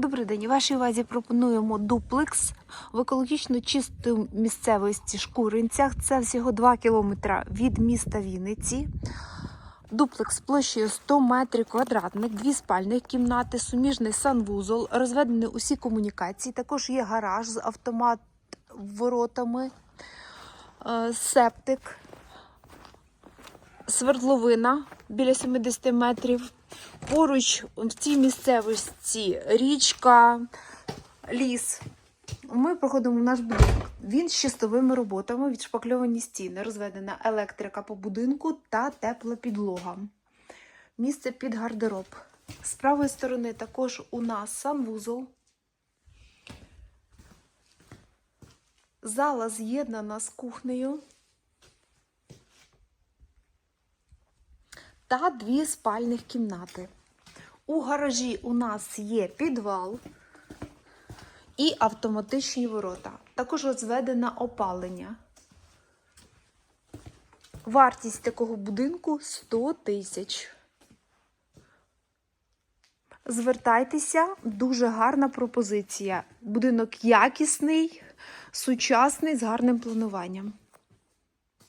Добрий день. Вашій увазі пропонуємо дуплекс в екологічно чистій місцевості Шкуринцях. Це всього 2 кілометри від міста Вінниці. Дуплекс площею 100 метрів квадратних, дві спальних кімнати, суміжний санвузол, розведені усі комунікації. Також є гараж з автомат воротами, е, септик, свердловина біля 70 метрів. Поруч в цій місцевості річка, ліс. Ми проходимо в наш будинок. Він з чистовими роботами, відшпакльовані стіни, розведена електрика по будинку та тепла підлога. Місце під гардероб. З правої сторони також у нас санвузол. Зала з'єднана з кухнею. Та дві спальних кімнати. У гаражі у нас є підвал і автоматичні ворота. Також розведено опалення. Вартість такого будинку 100 тисяч. Звертайтеся, дуже гарна пропозиція. Будинок якісний, сучасний, з гарним плануванням.